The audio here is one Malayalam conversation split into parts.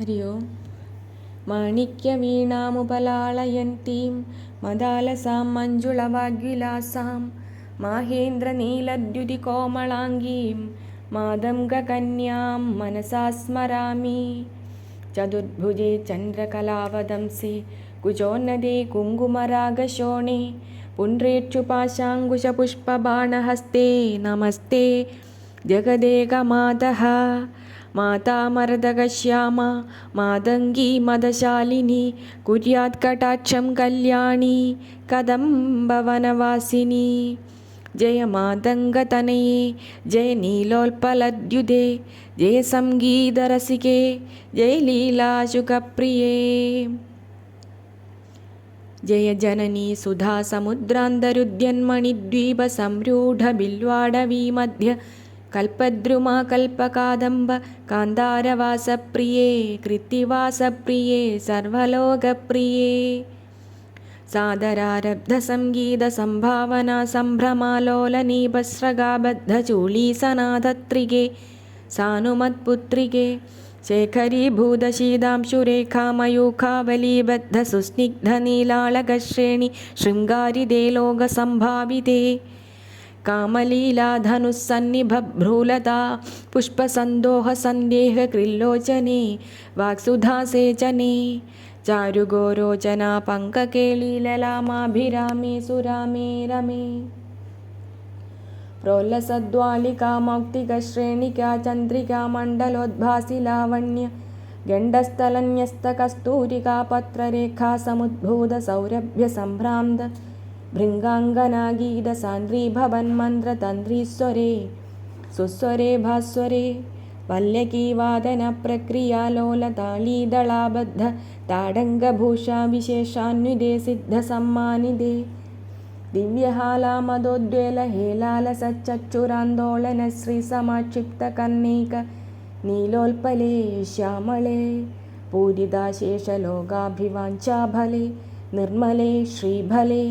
ഹരി ഓം മാണിക്യവീണാമുപലാളയന്തീം മദാലസാം മഞ്ജുളവാഗ്വിലാസാം മാഹേന്ദ്രനീലദ്യുതികോമളാംഗീം മാതംഗകന്യാം മനസാ സ്മരാമി ചതുർഭുജേ ചന്ദ്രകലാവദംസി കുചോന്നതേ കുങ്കുമരാഗശോണേ പുണ്ട്രേക്ഷുപാശാങ്കുശപുഷ്പബാണഹസ്തേ നമസ്തേ ജഗദേകമാതഃ మాతామరదగశ్యామ మాదంగి మదశాలిని కుర్యాత్కటాక్షం కళ్యాణి కదంబవనవాసిని జయ మాతంగతనయే జయ నీలోల్పలద్యుదే జయ సంగీతరసికే జయ లీలాశుకప్రియే జయ జననీ సుధా సముద్రాంతరుద్యన్మణిద్వీప సంరూఢ బిల్వాడవీ మధ్య कल्पकादम्ब कान्तारवासप्रिये कृत्तिवासप्रिये सर्वलोकप्रिये सादरारब्धसङ्गीतसम्भावना सम्भ्रमालोलनीपस्रगाबद्धचूलीसनाथत्रिके सानुमत्पुत्रिके शेखरीभूतशीदांशुरेखामयूखावलीबद्धसुस्निग्धनीलाळकश्रेणि शृङ्गारिदे लोकसम्भाविते कामलीलाधनुस्सन्निभभ्रूलता पुष्पसन्दोहसन्देहकृल्लोचने वाक्सुधासेचने चारुगोरोचना पङ्ककेळीललामाभिरामे सुरामे रमे प्रोल्लसद्वालिका मौक्तिकश्रेणिका चन्द्रिका मण्डलोद्भासि लावण्य गण्डस्थलन्यस्तकस्तूरिका पत्ररेखा समुद्भूतसौरभ्यसम्भ्रान्त ഭൃംഗാംഗനാഗീതസാന്ദ്രീഭവന്മന്ത്രതന്ത്രീസ്വരേ സുസ്വരേ ഭാസ്വരേ വല്യകീവാദനപ്രക്രിയാലോലതാളീദളാബദ്ധ താടംഗഭൂഷാവിശേഷാന്വിതേ സിദ്ധസമ്മാനിതേ. ദിവ്യഹാലാമതോദ്വേലഹേലാലസച്ചക്ഷുരാന്തോളന ശ്രീസമാക്ഷിപ്തകന്നൈക നീലോൽപലേ ശ്യാമളേ പൂരിതാശേഷലോകാഭിവാഞ്ചാഫലേ നിർമ്മലേ ശ്രീഫലേ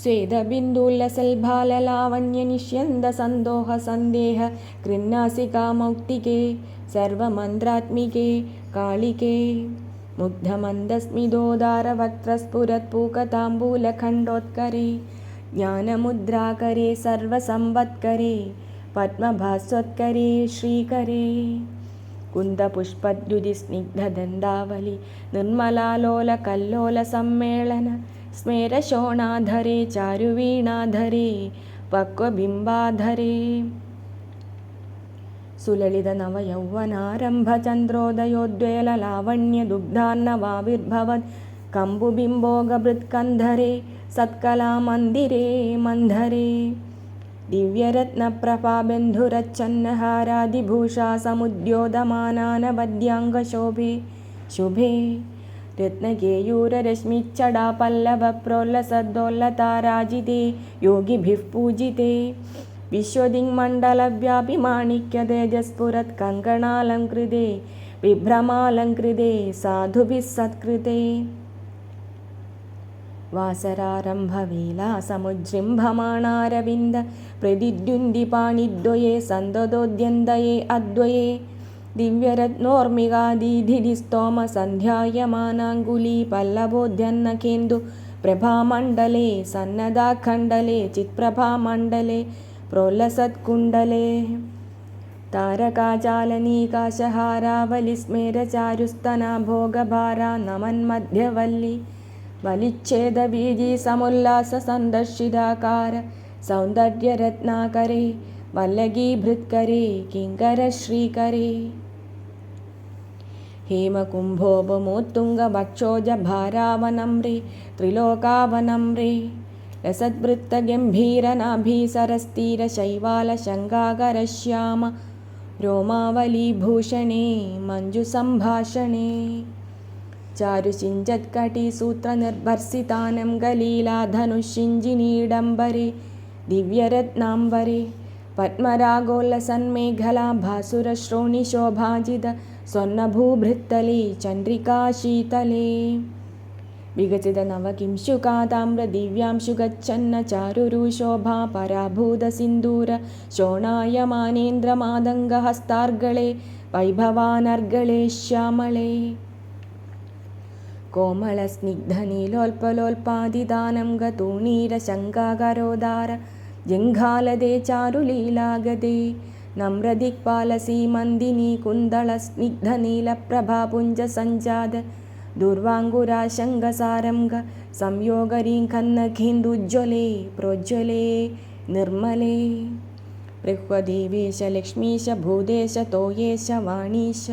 स्वेदबिन्दुल्लसल्भाललावण्यनिष्यन्दसन्दोहसन्देह कृन्नासिकामौक्तिके सर्वमन्त्रात्मिके कालिके मुग्धमन्दस्मिदोदारवक्त्रस्फुरत्पूकताम्बूलखण्डोत्करे ज्ञानमुद्राकरे सर्वसम्वत्करे पद्मभास्वत्करे श्रीकरे कुन्दपुष्पद्युतिस्निग्धदन्दावलि निर्मलालोलकल्लोलसम्मेलन स्मेरशोणाधरे चारुवीणाधरे पक्वबिम्बाधरे। सुललितनवयौवनारम्भचन्द्रोदयोद्वेललावण्यदुग्धार्णवाविर्भवत् कम्बुबिम्बोगभृत्कन्धरे सत्कलामन्दिरे मन्धरे दिव्यरत्नप्रभाबन्धुरच्छन्नहारादिभूषा समुद्योतमानानवद्याङ्गशोभे शुभे रत्नकेयूररश्मिच्चडापल्लवप्रोल्लसद्दोल्लताराजिते योगिभिः पूजिते विश्वदिङ्मण्डलव्यापि माणिक्यतेजस्फुरत्कङ्कणालङ्कृते विभ्रमालङ्कृते साधुभिः सत्कृते वासरारम्भवेलासमुजृम्भमाणारविन्द प्रतिद्युन्दिपाणिद्वये सन्ददोद्यन्दये अद्वये दिव्यरत्नोर्मिगादिधिस्तोमसन्ध्यायमानाङ्गुली पल्लवोद्यन्नकेन्दु प्रभामण्डले सन्नदाखण्डले चित्प्रभामण्डले प्रोल्लसत्कुण्डले तारकाजालनीकाशहारावलिस्मेरचारुस्तना भोगभारा नमन्मध्यवल्ली वलिच्छेदबीजी समुल्लाससन्दर्शिदाकार सौन्दर्यरत्नाकरे वल्लगीभृत्करे किङ्करश्रीकरे हेमकुम्भोपमोत्तुङ्गवक्षोजभारावनं रे त्रिलोकावनं रे रसद्वृत्तगम्भीरनाभीसरस्तीरशैवालशङ्गाकरश्याम रोमावलीभूषणे मञ्जुसम्भाषणे चारुचिञ्जत्कटिसूत्रनिर्भर्सितानं സ്വർണഭൂഭൃത്തലി ചന്ദ്രികാശീതലേ. വികസിത നവകിംശുകാ താമ്രദിവ്യാംശു ഗച്ഛന്ന ചാരുരുശോഭാ പരാഭൂത സിന്ദൂര ശോണായമാനേന്ദ്രമാതംഗഹസ്താർഗളെ വൈഭവാനർഗളെ ശ്യാമളേ. കോമളസ്നിഗ്ധനീലോൽപലോൽപാദിദാനം ഗതൂണീരശങ്കാകരോദാര ജംഘാലതേ ചാരുലീലാഗതേ. ദുർവാങ്കുരാശങ്കസാരം ഗ സംയോഗരീം കന്നഖീന്ദുജ്വലേ പ്രോജ്വലേ നിർമ്മലേ ബൃഹ്വദേവേശ ലക്ഷ്മീശ ഭൂദേശ തോയേശ വാണീശ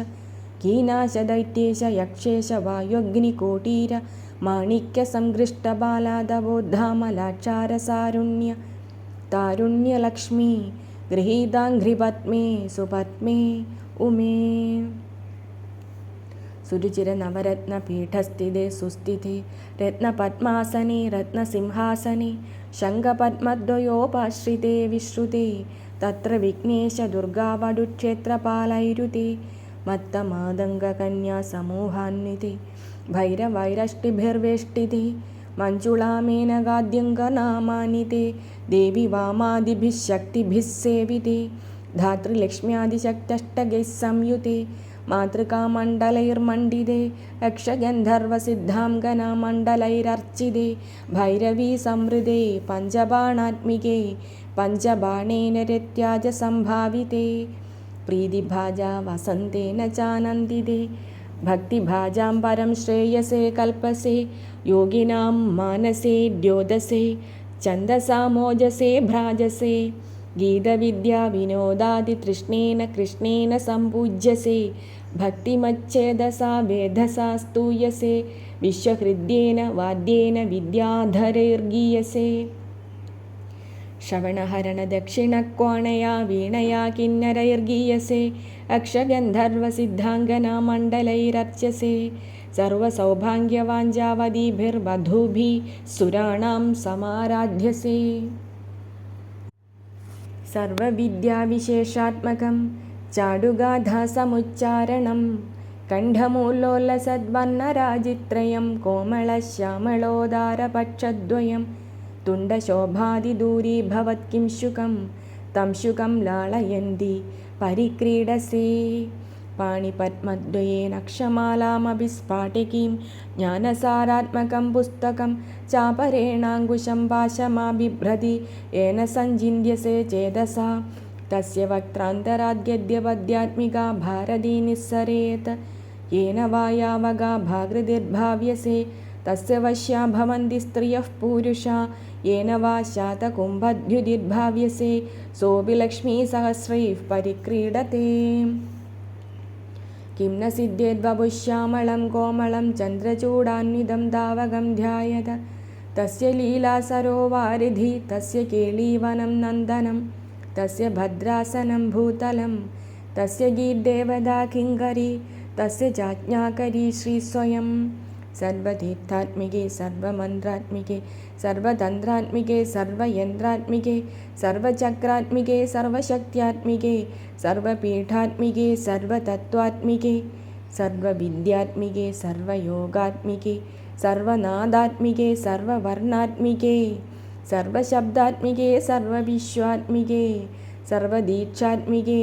കീനാശ ദൈത്യേശ യക്ഷേശ വായുഗ്നികോട്ടീര മാണിക്യസംഘൃഷ്ടബാലാദവോദ്ധാമലാക്ഷാരസാരുണ്യ താരുണ്യലക്ഷ്മി ഗൃഹീതാഘ്രിപത്മേ സുപത്മേ ഉമേ സുരുചിരനവരത്നപീഠസ്ഥിതേ സുസ്ഥിതേ രത്നപദ്മാസനെ രത്നസിംഹാസനെ ശംഖപത്മദ്വയോപാശ്രിതേ വിശ്രുതേ തത്ര വിഘ്നേശദുർഗാവടുക്ഷേത്രപാലൈരുതേ മത്തമാതംഗകന്യാസമൂഹാന്വിതേ ഭൈരവൈരഷ്ടിഭിർവേഷ്ടിതേ മഞ്ജുളാമേനകാദ്യങ്കനാമാനിതേ ദേവി വാമാദിഭിः ശക്തിभिः സേവിതേ. ധാതൃലക്ഷ്മ്യാദിശക്തഷ്ടകैः സംയുതേ മാതൃകാമണ്ഡലൈർമണ്ഡിതേ. യക്ഷഗന്ധർവസിദ്ധാംഗനാമണ്ഡലൈരർച്ചിതേ ഭൈരവീ സംവൃതേ പഞ്ചബാണാത്മികേ. പഞ്ചബാണേന രത്യാജസംഭാവിതേ. പ്രീതിഭാജ വസന്തേന ചാനന്ദിതേ. ഭക്തിഭാജാം പരം ശ്രേയസേ കൽപ്പസേ. യോഗിനാം മാനസേ ദ്യോതസേ छन्दसा मोजसे भ्राजसे गीतविद्याविनोदादितृष्णेन कृष्णेन सम्पूज्यसे भक्तिमच्छेदसा वेधसा स्तूयसे विश्वहृद्येन वाद्येन विद्याधरैर्गीयसे। श्रवणहरणदक्षिणकोणया वीणया किन्नरैर्गीयसे अक्षगन्धर्वसिद्धाङ्गनामण्डलैरर्च्यसे सर्वसौभाग्यवाञ्छावधीभिर्वधूभिः सुराणां समाराध्यसे सर्वविद्याविशेषात्मकं चाडुगाधासमुच्चारणं कण्ठमूल्लोल्लसद्वर्णराजित्रयं कोमलश्यामलोदारपक्षद्वयं तुण्डशोभादिदूरीभवत्किं शुकं तं शुकं लाळयन्ति परिक्रीडसे पाणिपद्मद्वयेनक्षमालामपि स्फाटिकीं ज्ञानसारात्मकं पुस्तकं चापरेणाङ्कुशं पाशमाबिभ्रति येन सञ्चिन्त्यसे चेतसा तस्य वक्त्रान्तराद्गद्यपद्यात्मिका भारती निःसरेत् येन वा यावगा भागृतिर्भाव्यसे तस्य वश्या भवन्ति स्त्रियः पूरुषा येन वा शातकुम्भद्युतिर्भाव्यसे सोऽपि लक्ष्मीसहस्रैः परिक्रीडते किं न सिद्ध्येद्वपुश्यामलं कोमलं चन्द्रचूडान्वितं तावकं ध्यायत तस्य लीलासरोवारिधि तस्य केळीवनं नन्दनं तस्य भद्रासनं भूतलं तस्य गीर्देवता किङ्करी तस्य चाज्ञाकरी श्रीस्वयं സർവതീർത്ഥാത്മികേ സർവമന്ത്രാത്മികേ സർവതന്ത്രാത്മികേ സർവയന്ത്രാത്മികേ സർവചക്രാത്മികേ സർവശക്ത്യാത്മികേ സർവപീഠാത്മികേ സർവതത്വാത്മികേ സർവവിദ്യാത്മികേ സർവയോഗാത്മികേ സർവനാഥാത്മികേ സർവവർണാത്മികേ സർവശബ്ദാത്മികേ സർവവിശ്വാത്മികേ സർവദീക്ഷാത്മികേ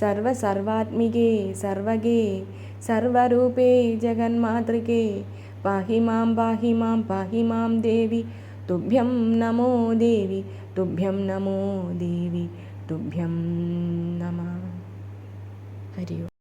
സർവസർവാത്മികേ സർവഗേ സർവരൂപേ ജഗന്മാതൃകേ പാഹി മാം പാഹി മാം പാഹി മാം ദേവി തുഭ്യം നമോ ദേവി തുഭ്യം നമോ ദേവി തുഭ്യം നമ ഹരി